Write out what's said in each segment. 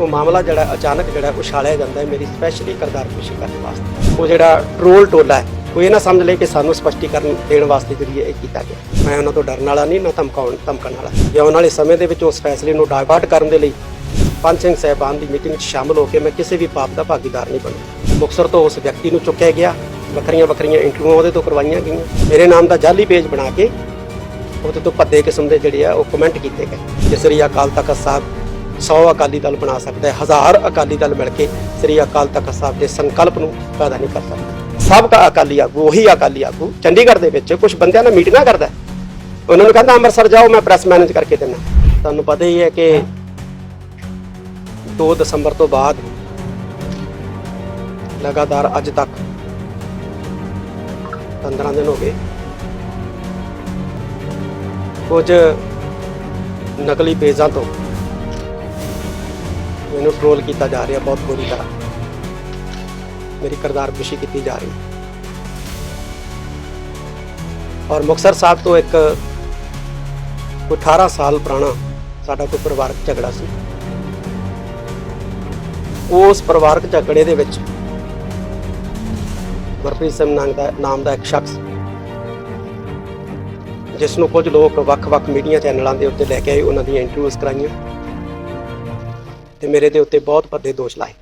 ਉਹ ਮਾਮਲਾ ਜਿਹੜਾ ਅਚਾਨਕ ਜਿਹੜਾ ਉਛਾਲਿਆ ਜਾਂਦਾ ਹੈ, ਮੇਰੀ ਸਪੈਸ਼ਲੀ ਕਰਦਾਰ ਖੁਸ਼ੀ ਕਰਨ ਵਾਸਤੇ। ਉਹ ਜਿਹੜਾ ਟ੍ਰੋਲ ਟੋਲਾ ਹੈ, ਉਹ ਇਹ ਨਾ ਸਮਝ ਲੈ ਕਿ ਸਾਨੂੰ ਸਪਸ਼ਟੀਕਰਨ ਦੇਣ ਵਾਸਤੇ ਜਿਹੜੀ ਇਹ ਕੀਤਾ ਗਿਆ। ਮੈਂ ਉਹਨਾਂ ਤੋਂ ਡਰਨ ਵਾਲਾ ਨਹੀਂ ਨਾ ਧਮਕਾਉਣ, ਧਮਕਣ ਵਾਲਾ। ਜੇ ਆਉਣ ਵਾਲੇ ਸਮੇਂ ਦੇ ਵਿੱਚ ਉਸ ਫੈਸਲੇ ਨੂੰ ਡਾਇਵਰਟ ਕਰਨ ਦੇ ਲਈ ਪੰਜ ਸਿੰਘ ਸਾਹਿਬਾਨ ਦੀ ਮੀਟਿੰਗ 'ਚ ਸ਼ਾਮਲ ਹੋ ਕੇ ਮੈਂ ਕਿਸੇ ਵੀ ਪਾਪ ਦਾ ਭਾਗੀਦਾਰ ਨਹੀਂ ਬਣਿਆ। ਮੁਕਤਸਰ ਤੋਂ ਉਸ ਵਿਅਕਤੀ ਨੂੰ ਚੁੱਕਿਆ ਗਿਆ। ਵੱਖਰੀਆਂ ਵੱਖਰੀਆਂ ਇੰਟਰਵਿਊਆਂ ਉਹਦੇ ਤੋਂ ਕਰਵਾਈਆਂ ਗਈਆਂ। ਮੇਰੇ ਨਾਮ ਦਾ ਜਾਲੀ ਪੇਜ ਬਣਾ ਕੇ ਉਹਦੇ ਤੋਂ ਭੱਦੇ ਕਿਸਮ ਦੇ ਜਿਹੜੇ ਆ ਉਹ ਕਮੈਂਟ ਕੀਤੇ ਗਏ। ਕਿ ਸ੍ਰੀ ਅਕਾਲ ਤਖਤ ਸਾਹਿਬ 100 ਅਕਾਲੀ ਦਲ ਬਣਾ ਸਕਦਾ ਹੈ, ਹਜ਼ਾਰ ਅਕਾਲੀ ਦਲ ਮਿਲ ਕੇ ਸ੍ਰੀ ਅਕਾਲ ਤਖਤ ਸਾਹਿਬ ਦੇ ਸੰਕਲਪ ਨੂੰ ਪੈਦਾ ਨਹੀਂ ਕਰ ਸਕਦਾ। ਸਭ ਦਾ ਅਕਾਲੀ ਆਗੂ, ਉਹੀ ਅਕਾਲੀ ਆਗੂ, ਚੰਡੀਗੜ੍ਹ ਦੇ ਵਿੱਚ ਕੁਝ ਬੰਦਿਆਂ ਨਾਲ ਮੀਟਿੰਗਾਂ ਕਰਦਾ ਉਹਨਾਂ ਨੂੰ ਕਹਿੰਦਾ, ਅੰਮ੍ਰਿਤਸਰ ਜਾਓ, ਮੈਂ ਪ੍ਰੈਸ ਮੈਨੇਜ ਕਰਕੇ ਦਿੰਦਾ। ਤੁਹਾਨੂੰ ਪਤਾ ਹੀ ਹੈ ਕਿ 2 ਦਸੰਬਰ ਤੋਂ ਬਾਅਦ ਲਗਾਤਾਰ ਅੱਜ ਤੱਕ 15 ਦਿਨ ਹੋ ਗਏ। ਕੁਝ ਨਕਲੀ ਪੇਜਾਂ ਤੋਂ ਮੈਨੂੰ ਟ੍ਰੋਲ ਕੀਤਾ ਜਾ ਰਿਹਾ, ਬਹੁਤ ਬੁਰੀ ਤਰ੍ਹਾਂ। ਮੇਰੀ ਕਰਦਾਰ ਖੁਸ਼ੀ ਕੀਤੀ ਜਾ ਰਹੀ ਔਰ ਮੁਕਤਸਰ ਸਾਹਿਬ ਤੋਂ ਇੱਕ ਕੋਈ 18 ਸਾਲ ਪੁਰਾਣਾ ਸਾਡਾ ਕੋਈ ਪਰਿਵਾਰਕ ਝਗੜਾ ਸੀ। ਉਸ ਪਰਿਵਾਰਕ ਝਗੜੇ ਦੇ ਵਿੱਚ ਗੁਰਪ੍ਰੀਤ ਸਿੰਘ ਨਾਮ ਦਾ ਨਾਮ ਦਾ ਇੱਕ ਸ਼ਖਸ ਜਿਸ ਨੂੰ ਕੁਝ ਲੋਕ ਵੱਖ-ਵੱਖ ਮੀਡੀਆ ਚੈਨਲਾਂ ਦੇ ਉੱਤੇ ਲੈ ਕੇ ਆਏ, ਉਹਨਾਂ ਦੀਆਂ ਇੰਟਰਵਿਊਜ਼ ਕਰਾਈਆਂ। ਤੇ ਮੇਰੇ ਦੇ ਉੱਤੇ ਬਹੁਤ ਵੱਡੇ ਦੋਸ਼ ਲਾਏ।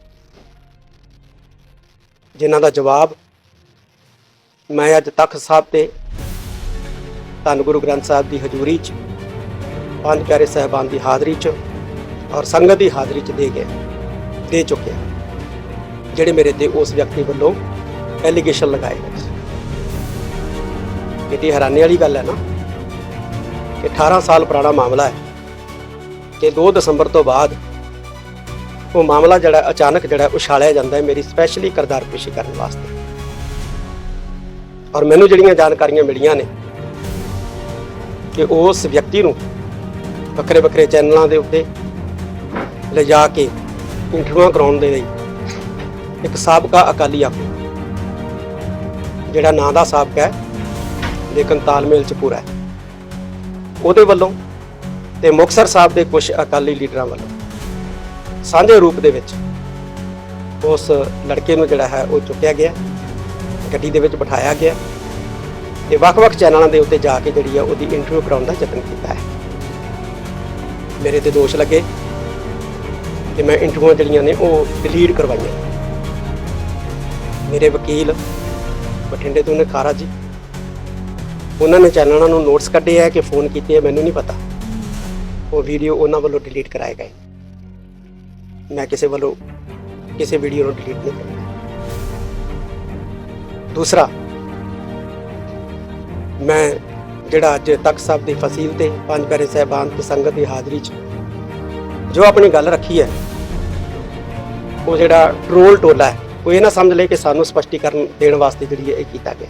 ਜਿਨ੍ਹਾਂ ਦਾ ਜਵਾਬ ਮੈਂ ਅੱਜ ਤਖਤ ਸਾਹਿਬ ਤੇ ਧੰਨ ਗੁਰੂ ਗ੍ਰੰਥ ਸਾਹਿਬ ਦੀ ਹਜ਼ੂਰੀ 'ਚ, ਪੰਜ ਪਿਆਰੇ ਸਹਿਬਾਨ ਦੀ ਹਾਜ਼ਰੀ 'ਚ ਔਰ ਸੰਗਤ ਦੀ ਹਾਜ਼ਰੀ 'ਚ ਦੇ ਗਿਆ ਦੇ ਚੁੱਕਿਆ ਜਿਹੜੇ ਮੇਰੇ ਤੇ ਉਸ ਵਿਅਕਤੀ ਵੱਲੋਂ ਐਲੀਗੇਸ਼ਨ ਲਗਾਏ ਗਏ ਸੀ। ਕਿਤੇ ਹੈਰਾਨੀ ਵਾਲੀ ਗੱਲ ਹੈ ਨਾ ਕਿ 18 ਸਾਲ ਪੁਰਾਣਾ ਮਾਮਲਾ ਹੈ ਕਿ 2 ਦਸੰਬਰ ਤੋਂ ਬਾਅਦ ਉਹ ਮਾਮਲਾ ਜਿਹੜਾ ਅਚਾਨਕ ਜਿਹੜਾ ਉਛਾਲਿਆ ਜਾਂਦਾ ਹੈ ਮੇਰੀ ਸਪੈਸ਼ਲੀ ਕਰਦਾਰ ਪੇਸ਼ੀ ਕਰਨ ਵਾਸਤੇ। ਔਰ ਮੈਨੂੰ ਜਿਹੜੀਆਂ ਜਾਣਕਾਰੀਆਂ ਮਿਲੀਆਂ ਨੇ ਕਿ ਉਸ ਵਿਅਕਤੀ ਨੂੰ ਵੱਖਰੇ ਵੱਖਰੇ ਚੈਨਲਾਂ ਦੇ ਉੱਤੇ ਲਿਜਾ ਕੇ ਇੰਟਰਵਿਊ ਕਰਾਉਣ ਦੇ ਲਈ ਇੱਕ ਸਾਬਕਾ ਅਕਾਲੀ ਆਗੂ, ਜਿਹੜਾ ਨਾਂ ਦਾ ਸਾਬਕਾ ਹੈ, ਲੇਕਿਨ ਤਾਲਮੇਲ ਚ ਪੂਰਾ ਹੈ। ਉਹਦੇ ਵੱਲੋਂ ਤੇ ਮੁਕਤਸਰ ਸਾਹਿਬ ਦੇ ਕੁਝ ਅਕਾਲੀ ਲੀਡਰਾਂ ਵੱਲੋਂ ਸਾਂਝੇ ਰੂਪ ਦੇ ਵਿੱਚ ਉਸ ਲੜਕੇ ਨੂੰ ਜਿਹੜਾ ਹੈ ਉਹ ਚੁੱਕਿਆ ਗਿਆ, ਗੱਡੀ ਦੇ ਵਿੱਚ ਬਿਠਾਇਆ ਗਿਆ ਤੇ ਵੱਖ-ਵੱਖ ਚੈਨਲਾਂ ਦੇ ਉੱਤੇ ਜਾ ਕੇ ਜਿਹੜੀ ਆ ਉਹਦੀ ਇੰਟਰਵਿਊ ਕਰਾਉਣ ਦਾ ਯਤਨ ਕੀਤਾ ਹੈ। ਮੇਰੇ ਤੇ ਦੋਸ਼ ਲੱਗੇ ਕਿ ਮੈਂ ਇੰਟਰਵਿਊਆਂ ਜਿਹੜੀਆਂ ਨੇ ਉਹ ਡਿਲੀਟ ਕਰਵਾਈਆਂ। ਮੇਰੇ ਵਕੀਲ ਬਠਿੰਡੇ ਤੋਂ ਨੇ ਖਾਰਾ ਜੀ, ਉਹਨਾਂ ਨੇ ਚੈਨਲਾਂ ਨੂੰ ਨੋਟਸ ਕੱਢੇ ਆ ਕਿ ਫੋਨ ਕੀਤੇ ਆ, ਮੈਨੂੰ ਨਹੀਂ ਪਤਾ। ਉਹ ਵੀਡੀਓ ਉਹਨਾਂ ਵੱਲੋਂ ਡਿਲੀਟ ਕਰਾਏ ਗਏ ਮੈਂ ਕਿਸੇ ਵੱਲੋਂ ਕਿਸੇ ਵੀਡੀਓ ਨੂੰ ਡਿਲੀਟ ਨਹੀਂ ਕਰਦਾ ਦੂਸਰਾ, ਮੈਂ ਜਿਹੜਾ ਅੱਜ ਤਖਤ ਸਾਹਿਬ ਦੀ ਫਸੀਲ ਤੇ ਪੰਜ ਪਿਆਰੇ ਸਹਿਬਾਨ ਤੇ ਸੰਗਤ ਦੀ ਹਾਜ਼ਰੀ 'ਚ ਜੋ ਆਪਣੀ ਗੱਲ ਰੱਖੀ ਹੈ, ਉਹ ਜਿਹੜਾ ਟ੍ਰੋਲ ਟੋਲਾ ਹੈ, ਉਹ ਇਹ ਨਾ ਸਮਝ ਲੈ ਕਿ ਸਾਨੂੰ ਸਪਸ਼ਟੀਕਰਨ ਦੇਣ ਵਾਸਤੇ ਜਿਹੜੀ ਇਹ ਕੀਤਾ ਗਿਆ।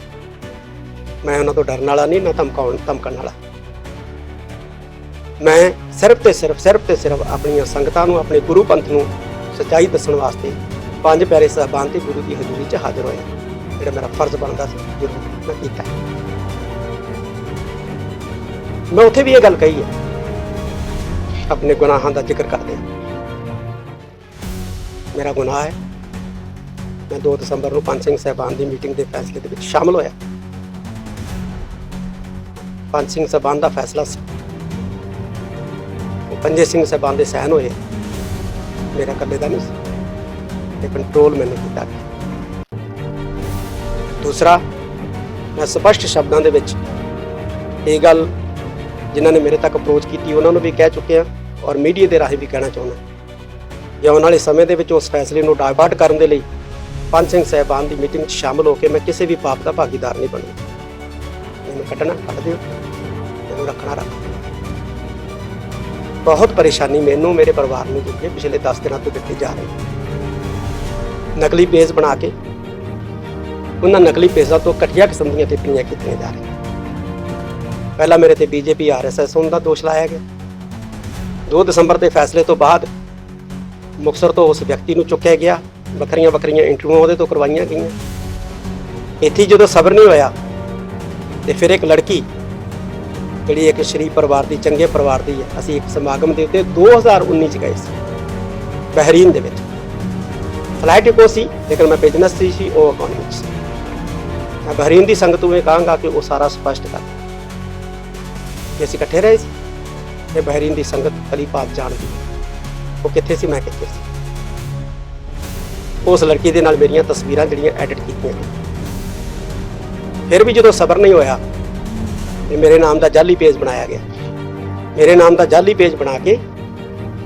ਮੈਂ ਉਹਨਾਂ ਤੋਂ ਡਰਨ ਵਾਲਾ ਨਹੀਂ ਨਾ ਧਮਕਾਉਣ ਧਮਕਣ ਵਾਲਾ। ਮੈਂ ਸਿਰਫ ਤੇ ਸਿਰਫ ਸਿਰਫ ਤੇ ਸਿਰਫ ਆਪਣੀਆਂ ਸੰਗਤਾਂ ਨੂੰ, ਆਪਣੇ ਗੁਰੂ ਪੰਥ ਨੂੰ ਸੱਚਾਈ ਦੱਸਣ ਵਾਸਤੇ ਪੰਜ ਪਿਆਰੇ ਸਾਹਿਬਾਨ ਤੇ ਗੁਰੂ ਦੀ ਹਜ਼ੂਰੀ 'ਚ ਹਾਜ਼ਰ ਹੋਇਆ। ਜਿਹੜਾ ਮੇਰਾ ਫਰਜ਼ ਬਣਦਾ ਸੀ ਜ਼ਰੂਰ ਮੈਂ ਕੀਤਾ। ਮੈਂ ਉੱਥੇ ਵੀ ਇਹ ਗੱਲ ਕਹੀ ਹੈ। ਆਪਣੇ ਗੁਨਾਹਾਂ ਦਾ ਜ਼ਿਕਰ ਕਰਦੇ ਮੇਰਾ ਗੁਨਾਹ ਹੈ। ਮੈਂ 2 ਦਸੰਬਰ ਨੂੰ ਪੰਜ ਸਿੰਘ ਸਾਹਿਬਾਨ ਦੀ ਮੀਟਿੰਗ ਦੇ ਫੈਸਲੇ ਦੇ ਵਿੱਚ ਸ਼ਾਮਲ ਹੋਇਆ। ਪੰਜ ਸਿੰਘ ਸਾਹਿਬਾਨ ਦਾ ਫੈਸਲਾ ਸੀ ਪੰਜੇ ਸਿੰਘ ਸਾਹਿਬਾਨ ਦੇ ਸਹਿਨ ਹੋਏ। ਮੇਰਾ ਇਕੱਲੇ ਦਾ ਨਹੀਂ ਸੀ। ਤੇ ਕੰਟਰੋਲ ਮੈਨੂੰ ਕੀਤਾ ਗਿਆ। ਦੂਸਰਾ, ਮੈਂ ਸਪਸ਼ਟ ਸ਼ਬਦਾਂ ਦੇ ਵਿੱਚ ਇਹ ਗੱਲ ਜਿਨ੍ਹਾਂ ਨੇ ਮੇਰੇ ਤੱਕ ਅਪਰੋਚ ਕੀਤੀ, ਉਹਨਾਂ ਨੂੰ ਵੀ ਕਹਿ ਚੁੱਕਿਆ ਔਰ ਮੀਡੀਆ ਦੇ ਰਾਹੀਂ ਵੀ ਕਹਿਣਾ ਚਾਹੁੰਦਾ ਕਿ ਆਉਣ ਵਾਲੇ ਸਮੇਂ ਦੇ ਵਿੱਚ ਉਸ ਫੈਸਲੇ ਨੂੰ ਡਾਇਵਰਟ ਕਰਨ ਦੇ ਲਈ ਪੰਜ ਸਿੰਘ ਸਾਹਿਬਾਨ ਦੀ ਮੀਟਿੰਗ 'ਚ ਸ਼ਾਮਲ ਹੋ ਕੇ ਮੈਂ ਕਿਸੇ ਵੀ ਪਾਪ ਦਾ ਭਾਗੀਦਾਰ ਨਹੀਂ ਬਣੂ ਮੈਨੂੰ ਕੱਢਣਾ, ਕੱਢ ਦਿਓ। ਮੈਨੂੰ ਰੱਖਣਾ ਰੱਖ ਬਹੁਤ ਪਰੇਸ਼ਾਨੀ ਮੈਨੂੰ, ਮੇਰੇ ਪਰਿਵਾਰ ਨੂੰ ਦਿੱਤੀ ਹੈ, ਪਿਛਲੇ 10 ਦਿਨਾਂ ਤੋਂ ਦਿੱਤੀ ਜਾ ਰਹੀ ਹੈ। ਨਕਲੀ ਪੇਜ ਬਣਾ ਕੇ, ਉਹਨਾਂ ਨਕਲੀ ਪੇਜਾਂ ਤੋਂ ਘਟੀਆ ਕਿਸਮ ਦੀਆਂ ਟਿੱਪਣੀਆਂ ਕੀਤੀਆਂ ਜਾ ਰਹੀਆਂ। ਪਹਿਲਾਂ ਮੇਰੇ ਤੇ ਬੀਜੇਪੀ, ਆਰਐਸਐਸ ਦਾ ਦੋਸ਼ ਲਾਇਆ ਗਿਆ। 2 ਦਸੰਬਰ ਦੇ ਫੈਸਲੇ ਤੋਂ ਬਾਅਦ ਮੁਕਤਸਰ ਤੋਂ ਉਸ ਵਿਅਕਤੀ ਨੂੰ ਚੁੱਕਿਆ ਗਿਆ। ਵੱਖਰੀਆਂ ਵੱਖਰੀਆਂ ਇੰਟਰਵਿਊ ਉਹਦੇ ਤੋਂ ਕਰਵਾਈਆਂ ਗਈਆਂ। ਇੱਥੇ ਜਦੋਂ ਸਬਰ ਨਹੀਂ ਹੋਇਆ, ਤੇ ਫਿਰ ਇੱਕ ਲੜਕੀ ਜਿਹੜੀ ਇੱਕ ਸ਼ਰੀਫ ਪਰਿਵਾਰ ਦੀ, ਚੰਗੇ ਪਰਿਵਾਰ ਦੀ ਹੈ। ਅਸੀਂ ਇੱਕ ਸਮਾਗਮ ਦੇ ਉੱਤੇ 2019 ਚ ਗਏ ਸੀ, ਬਹਿਰੀਨ ਦੇ ਵਿੱਚ। ਫਲਾਈਟ ਇੱਕੋ ਸੀ, ਲੇਕਿਨ ਮੈਂ ਬਿਜ਼ਨਸ ਸੀ ਸੀ, ਉਹ ਅਕਾਊਂਟਿੰਗ ਸੀ। ਮੈਂ ਬਹਿਰੀਨ ਦੀ ਸੰਗਤ ਨੂੰ ਇਹ ਕਹਾਂਗਾ ਕਿ ਉਹ ਸਾਰਾ ਸਪਸ਼ਟ ਕਰ ਕਿ ਅਸੀਂ ਇਕੱਠੇ ਰਹੇ ਸੀ ਤੇ ਬਹਿਰੀਨ ਦੀ ਸੰਗਤ ਕਲੀ ਪਾਕ ਜਾਣਦੀ ਹੈ। ਉਹ ਕਿੱਥੇ ਸੀ, ਮੈਂ ਕਿੱਥੇ ਸੀ? ਉਸ ਲੜਕੀ ਦੇ ਨਾਲ ਮੇਰੀਆਂ ਤਸਵੀਰਾਂ ਜਿਹੜੀਆਂ ਐਡਿਟ ਕੀਤੀਆਂ ਗਈਆਂ। ਫਿਰ ਵੀ ਜਦੋਂ ਸਬਰ ਨਹੀਂ ਹੋਇਆ ਤੇ ਮੇਰੇ ਨਾਮ ਦਾ ਜਾਲੀ ਪੇਜ ਬਣਾਇਆ ਗਿਆ। ਮੇਰੇ ਨਾਮ ਦਾ ਜਾਲੀ ਪੇਜ ਬਣਾ ਕੇ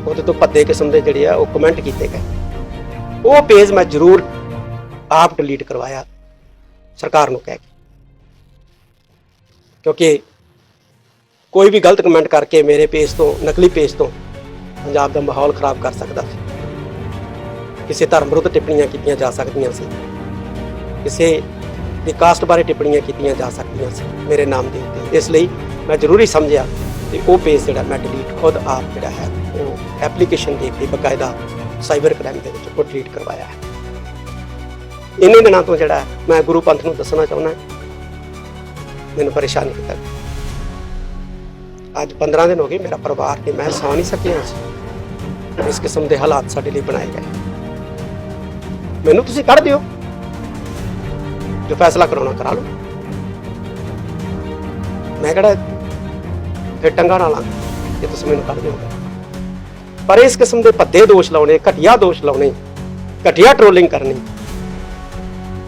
ਉਹਦੇ ਤੋਂ ਭੱਦੇ ਕਿਸਮ ਦੇ ਜਿਹੜੇ ਆ ਉਹ ਕਮੈਂਟ ਕੀਤੇ ਗਏ। ਉਹ ਪੇਜ ਮੈਂ ਜ਼ਰੂਰ ਆਪ ਡਿਲੀਟ ਕਰਵਾਇਆ, ਸਰਕਾਰ ਨੂੰ ਕਹਿ ਕੇ। ਕਿਉਂਕਿ ਕੋਈ ਵੀ ਗਲਤ ਕਮੈਂਟ ਕਰਕੇ ਮੇਰੇ ਪੇਜ ਤੋਂ, ਨਕਲੀ ਪੇਜ ਤੋਂ ਪੰਜਾਬ ਦਾ ਮਾਹੌਲ ਖਰਾਬ ਕਰ ਸਕਦਾ ਸੀ। ਕਿਸੇ ਧਰਮ ਵਿਰੁੱਧ ਟਿੱਪਣੀਆਂ ਕੀਤੀਆਂ ਜਾ ਸਕਦੀਆਂ ਸੀ। ਕਿਸੇ ਦੀ ਕਾਸਟ ਬਾਰੇ ਟਿੱਪਣੀਆਂ ਕੀਤੀਆਂ ਜਾ ਸਕਦੀਆਂ ਸੀ ਮੇਰੇ ਨਾਮ ਦੇ ਉੱਤੇ। ਇਸ ਲਈ ਮੈਂ ਜ਼ਰੂਰੀ ਸਮਝਿਆ ਕਿ ਉਹ ਪੇਜ ਜਿਹੜਾ ਮੈਂ ਡਿਲੀਟ ਖੁਦ ਆਪ ਜਿਹੜਾ ਹੈ, ਉਹ ਐਪਲੀਕੇਸ਼ਨ ਦੇ ਕੇ ਬਕਾਇਦਾ ਸਾਈਬਰ ਕ੍ਰਾਈਮ ਦੇ ਵਿੱਚ ਉਹ ਡਿਲੀਟ ਕਰਵਾਇਆ ਹੈ। ਇੰਨੇ ਦਿਨਾਂ ਤੋਂ ਜਿਹੜਾ ਮੈਂ ਗੁਰੂ ਪੰਥ ਨੂੰ ਦੱਸਣਾ ਚਾਹੁੰਦਾ ਮੈਨੂੰ ਪਰੇਸ਼ਾਨ ਕੀਤਾ ਅੱਜ 15 ਦਿਨ ਹੋ ਗਏ ਮੇਰਾ ਪਰਿਵਾਰ ਤੇ ਮੈਂ ਸੌ ਨਹੀਂ ਸਕਿਆ ਸੀ। ਇਸ ਕਿਸਮ ਦੇ ਹਾਲਾਤ ਸਾਡੇ ਲਈ ਬਣਾਏ ਗਏ। ਮੈਨੂੰ ਤੁਸੀਂ ਕੱਢ ਦਿਓ। ਜੋ ਫੈਸਲਾ ਕਰਾਉਣਾ ਕਰਾ ਲਓ। ਮੈਂ ਕਿਹੜਾ ਫਿਰ ਟੰਗਾ ਨਾਲਾ ਜੇ ਤੁਸੀਂ ਮੈਨੂੰ ਕੱਢ ਦਿਓਗੇ। ਪਰ ਇਸ ਕਿਸਮ ਦੇ ਭੱਦੇ ਦੋਸ਼ ਲਾਉਣੇ, ਘਟੀਆ ਦੋਸ਼ ਲਾਉਣੇ, ਘਟੀਆ ਟ੍ਰੋਲਿੰਗ ਕਰਨੀ,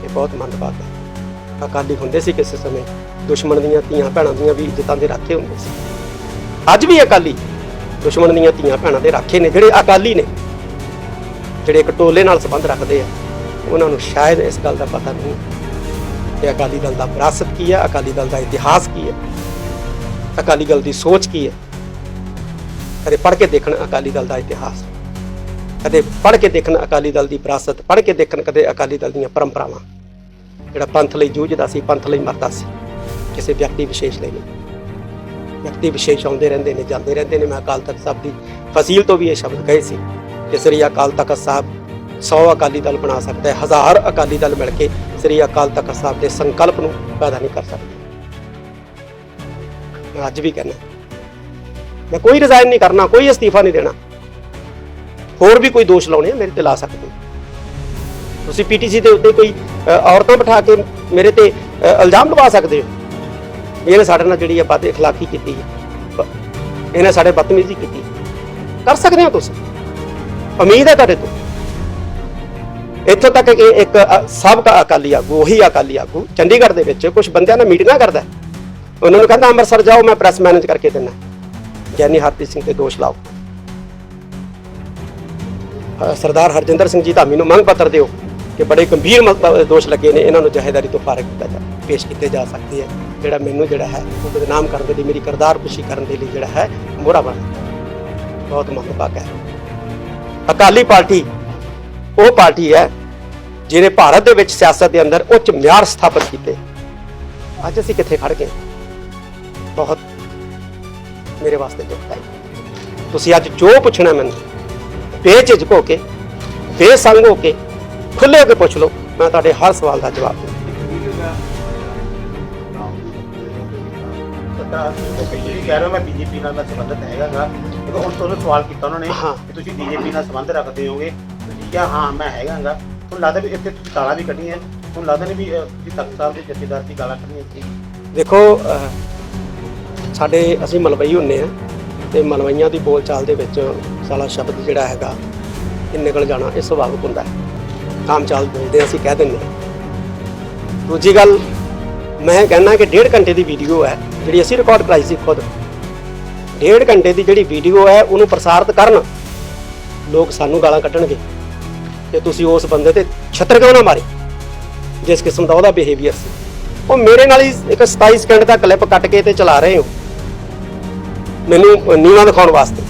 ਇਹ ਬਹੁਤ ਮੰਦਭਾਗਾ ਅਕਾਲੀ ਹੁੰਦੇ ਸੀ ਕਿਸੇ ਸਮੇਂ, ਦੁਸ਼ਮਣ ਦੀਆਂ ਧੀਆਂ ਭੈਣਾਂ ਦੀਆਂ ਵੀ ਇੱਜ਼ਤਾਂ ਦੇ ਰਾਖੇ ਹੁੰਦੇ ਸੀ। ਅੱਜ ਵੀ ਅਕਾਲੀ ਦੁਸ਼ਮਣ ਦੀਆਂ ਧੀਆਂ ਭੈਣਾਂ ਦੇ ਰਾਖੇ ਨੇ, ਜਿਹੜੇ ਅਕਾਲੀ ਨੇ, ਜਿਹੜੇ ਇੱਕ ਟੋਲੇ ਨਾਲ ਸੰਬੰਧ ਰੱਖਦੇ ਆ, ਉਹਨਾਂ ਨੂੰ ਸ਼ਾਇਦ ਇਸ ਗੱਲ ਦਾ ਪਤਾ ਨਹੀਂ। ਕਿ ਅਕਾਲੀ ਦਲ ਦਾ ਵਿਰਾਸਤ ਕੀ ਹੈ, ਅਕਾਲੀ ਦਲ ਦਾ ਇਤਿਹਾਸ ਕੀ ਹੈ, ਅਕਾਲੀ ਦਲ ਦੀ ਸੋਚ ਕੀ ਹੈ? ਕਦੇ ਪੜ੍ਹ ਕੇ ਦੇਖਣ ਅਕਾਲੀ ਦਲ ਦਾ ਇਤਿਹਾਸ, ਕਦੇ ਪੜ੍ਹ ਕੇ ਦੇਖਣ ਅਕਾਲੀ ਦਲ ਦੀ ਵਿਰਾਸਤ, ਪੜ੍ਹ ਕੇ ਦੇਖਣ ਕਦੇ ਅਕਾਲੀ ਦਲ ਦੀਆਂ ਪਰੰਪਰਾਵਾਂ। ਜਿਹੜਾ ਪੰਥ ਲਈ ਜੂਝਦਾ ਸੀ, ਪੰਥ ਲਈ ਮਰਦਾ ਸੀ, ਕਿਸੇ ਵਿਅਕਤੀ ਵਿਸ਼ੇਸ਼ ਲਈ ਨਹੀਂ। ਵਿਅਕਤੀ ਵਿਸ਼ੇਸ਼ ਆਉਂਦੇ ਰਹਿੰਦੇ ਨੇ, ਜਾਂਦੇ ਰਹਿੰਦੇ ਨੇ। ਮੈਂ ਅਕਾਲ ਤਖਤ ਸਾਹਿਬ ਦੀ ਫਸੀਲ ਤੋਂ ਵੀ ਇਹ ਸ਼ਬਦ ਕਹੇ ਸੀ ਕਿ ਸ੍ਰੀ ਅਕਾਲ ਤਖਤ ਸਾਹਿਬ 100 ਅਕਾਲੀ ਦਲ ਬਣਾ ਸਕਦਾ ਹੈ, ਹਜ਼ਾਰ ਅਕਾਲੀ ਦਲ ਮਿਲ ਕੇ ਸ੍ਰੀ ਅਕਾਲ ਤਖਤ ਸਾਹਿਬ ਦੇ ਸੰਕਲਪ ਨੂੰ ਪੈਦਾ ਨਹੀਂ ਕਰ ਸਕਦੇ। ਮੈਂ ਅੱਜ ਵੀ ਕਹਿੰਦਾ, ਮੈਂ ਕੋਈ ਰਿਜ਼ਾਈਨ ਨਹੀਂ ਕਰਨਾ, ਕੋਈ ਅਸਤੀਫਾ ਨਹੀਂ ਦੇਣਾ। ਹੋਰ ਵੀ ਕੋਈ ਦੋਸ਼ ਲਾਉਣੇ ਮੇਰੇ ਤੇ ਲਾ ਸਕਦੇ ਤੁਸੀਂ ਪੀਟੀਸੀ ਦੇ ਉੱਤੇ ਕੋਈ ਔਰਤਾਂ ਬਿਠਾ ਕੇ ਮੇਰੇ ਤੇ ਇਲਜ਼ਾਮ ਲਵਾ ਸਕਦੇ ਹੋ? ਇਹਨੇ ਸਾਡੇ ਨਾਲ ਜਿਹੜੀ ਆ ਬਾਤ اخਲਾਕੀ ਕੀਤੀ ਹੈ ਇਹਨੇ ਸਾਡੇ ਬਦਤਮੀਜ਼ੀ ਕੀਤੀ ਕਰ ਸਕਦੇ ਹੋ ਤੁਸੀਂ? ਉਮੀਦ ਹੈ ਤੁਹਾਡੇ ਤੋਂ। ਇੱਥੋਂ ਤੱਕ ਕਿ ਇੱਕ ਸਾਬਕਾ ਅਕਾਲੀ ਆਗੂ, ਉਹੀ ਅਕਾਲੀ ਆਗੂ ਚੰਡੀਗੜ੍ਹ ਦੇ ਵਿੱਚ ਕੁਝ ਬੰਦਿਆਂ ਨਾਲ ਮੀਟਿੰਗਾਂ ਕਰਦਾ ਉਹਨਾਂ ਨੂੰ ਕਹਿੰਦਾ, ਅੰਮ੍ਰਿਤਸਰ ਜਾਓ, ਮੈਂ ਪ੍ਰੈਸ ਮੈਨੇਜ ਕਰਕੇ ਦਿੰਦਾ ਗਿਆਨੀ ਹਰਪ੍ਰੀਤ ਸਿੰਘ ਤੇ ਦੋਸ਼ ਲਾਓ। ਸਰਦਾਰ ਹਰਜਿੰਦਰ ਸਿੰਘ ਜੀ ਧਾਮੀ ਨੂੰ ਮੰਗ ਪੱਤਰ ਦਿਓ ਕਿ ਬੜੇ ਗੰਭੀਰ ਦੋਸ਼ ਲੱਗੇ ਨੇ। ਇਹਨਾਂ ਨੂੰ ਜਹੇਦਾਰੀ ਤੋਂ ਫਾਰਗ ਕੀਤਾ ਜਾ, ਪੇਸ਼ ਕੀਤੇ ਜਾ ਸਕਦੇ ਹੈ। ਜਿਹੜਾ ਮੈਨੂੰ, ਜਿਹੜਾ ਹੈ, ਉਹ ਬਦਨਾਮ ਕਰਨ ਦੇ ਲਈ, ਮੇਰੀ ਕਰਦਾਰ ਖੁਸ਼ੀ ਕਰਨ ਦੇ ਲਈ ਜਿਹੜਾ ਹੈ, ਮੋਹਰਾ ਬਣ ਬਹੁਤ ਮੰਗ ਮੰਦਭਾਗਾ ਹੈ। ਅਕਾਲੀ ਪਾਰਟੀ ਉਹ ਪਾਰਟੀ ਹੈ ਜਿਹਨੇ ਭਾਰਤ ਦੇ ਵਿੱਚ ਸਿਆਸਤ ਦੇ ਅੰਦਰ ਉੱਚ ਮਿਆਰ ਸਥਾਪਿਤ ਕੀਤੇ। ਅੱਜ ਅਸੀਂ ਕਿੱਥੇ ਖੜ ਗਏ? ਬਹੁਤ ਮੇਰੇ ਵਾਸਤੇ ਦੁੱਖ ਹੈ। ਤੁਸੀਂ ਅੱਜ ਜੋ ਪੁੱਛਣਾ ਮੈਨੂੰ ਬੇਝਿਜਕ ਹੋ ਕੇ ਬੇਸੰਗ ਹੋ ਕੇ ਖੁੱਲੇ ਹੋ ਕੇ ਪੁੱਛ ਲਓ ਮੈਂ ਤੁਹਾਡੇ ਹਰ ਸਵਾਲ ਦਾ ਜਵਾਬ ਤਾਂ ਤੁਸੀਂ ਕਹਿ ਰਹੇ ਹੋ ਮੈਂ ਬੀਜੇਪੀ ਨਾਲ ਸੰਬੰਧਤ ਹੈਗਾਗਾ। ਦੇਖੋ ਹੁਣ ਤੁਹਾਨੂੰ ਸਵਾਲ ਕੀਤਾ ਉਹਨਾਂ ਨੇ। ਕਿ ਤੁਸੀਂ ਬੀਜੇਪੀ ਨਾਲ ਸੰਬੰਧ ਰੱਖਦੇ ਹੋਗੇ। ਤੁਸੀਂ ਕਿਹਾ ਹਾਂ ਮੈਂ ਹੈਗਾਗਾ ਤੁਹਾਨੂੰ ਲੱਗਦਾ ਵੀ ਇੱਥੇ ਤੁਸੀਂ ਗਾਲਾਂ ਵੀ ਕੱਢੀਆਂ। ਤੁਹਾਨੂੰ ਲੱਗਦਾ ਨਹੀਂ ਵੀ ਅਹ, ਤੁਸੀਂ ਤਖਤ ਸਾਹਿਬ ਦੇ ਜਥੇਦਾਰ ਦੀ ਗਾਲਾਂ ਕੱਢਣੀਆਂ ਸੀ ਦੇਖੋ ਅਹ, ਸਾਡੇ ਅਸੀਂ ਮਲਵਈ ਹੁੰਨੇ ਆ ਤੇ ਮਲਵਈਆਂ ਦੀ ਬੋਲਚਾਲ ਦੇ ਵਿੱਚ ਸਾਲਾ ਸ਼ਬਦ ਜਿਹੜਾ ਹੈਗਾ ਇਹ ਨਿਕਲ ਜਾਣਾ ਇਹ ਸੁਭਾਵਿਕ ਹੁੰਦਾ ਹੈ। ਆਮ ਚਾਲ ਬੋਲਦੇ ਹਾਂ, ਅਸੀਂ ਕਹਿ ਦਿੰਦੇ ਹਾਂ। ਦੂਜੀ ਗੱਲ ਮੈਂ ਕਹਿੰਦਾ ਕਿ ਡੇਢ ਘੰਟੇ ਦੀ ਵੀਡੀਓ ਹੈ ਜਿਹੜੀ ਅਸੀਂ ਰਿਕਾਰਡ ਕਰਾਈ ਸੀ ਖੁਦ। ਡੇਢ ਘੰਟੇ ਦੀ ਜਿਹੜੀ ਵੀਡੀਓ ਹੈ ਉਹਨੂੰ ਪ੍ਰਸਾਰਿਤ ਕਰਨ ਲੋਕ ਸਾਨੂੰ ਗਾਲਾਂ ਕੱਢਣਗੇ ਕਿ ਤੁਸੀਂ ਉਸ ਬੰਦੇ ਤੇ ਛੱਤਰ ਕਿਉਂ ਨਾ ਮਾਰੇ? ਜਿਸ ਕਿਸਮ ਦਾ ਉਹਦਾ ਬਿਹੇਵੀਅਰ ਸੀ। ਉਹ ਮੇਰੇ ਨਾਲ ਹੀ ਇੱਕ 27 ਸਕਿੰਟ ਦਾ ਕਲਿੱਪ ਕੱਟ ਕੇ ਤੇ ਚਲਾ ਰਹੇ ਹੋ। ਮੈਨੂੰ ਨੀਵਾ ਦਿਖਾਉਣ ਵਾਸਤੇ।